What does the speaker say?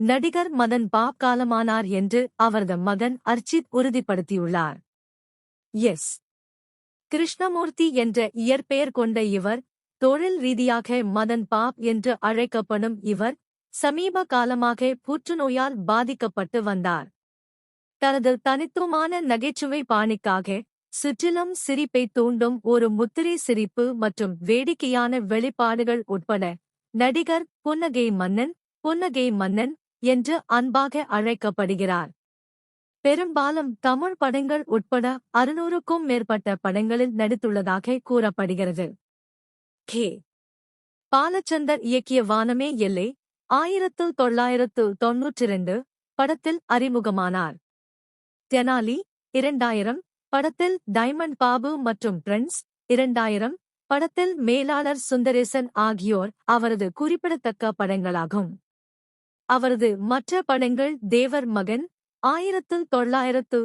நடிகர் மதன் பாப் காலமானார் என்று அவரது மகன் அர்ச்சித் உறுதிப்படுத்தியுள்ளார். எஸ். கிருஷ்ணமூர்த்தி என்ற இயற்பெயர் கொண்ட இவர் தொழில் ரீதியாக மதன் பாப் என்று அழைக்கப்படும் இவர் சமீப காலமாக புற்றுநோயால் பாதிக்கப்பட்டு வந்தார். தனது தனித்துவமான நகைச்சுவை பாணிக்காக சுற்றிலும் சிரிப்பை தூண்டும் ஒரு முத்திரை சிரிப்பு மற்றும் வேடிக்கையான வெளிப்பாடுகள் உட்பட நடிகர் புன்னகை மன்னன் புன்னகை மன்னன் என்று அன்பாக அழைக்கப்படுகிறார். பெரும்பாலும் தமிழ் படங்கள் உட்பட அறுநூறுக்கும் மேற்பட்ட படங்களில் நடித்துள்ளதாக கூறப்படுகிறது. கே. பாலச்சந்தர் இயக்கிய வானமே எல்லை ஆயிரத்து தொள்ளாயிரத்து தொன்னூற்றிரண்டு படத்தில் அறிமுகமானார். தெனாலி இரண்டாயிரம் படத்தில் டைமண்ட் பாபு மற்றும் பிரின்ஸ் இரண்டாயிரம் படத்தில் மேலாளர் சுந்தரேசன் ஆகியோர் அவரது குறிப்பிடத்தக்க படங்களாகும். அவரது மற்ற படங்கள் தேவர் மகன் ஆயிரத்து தொள்ளாயிரத்து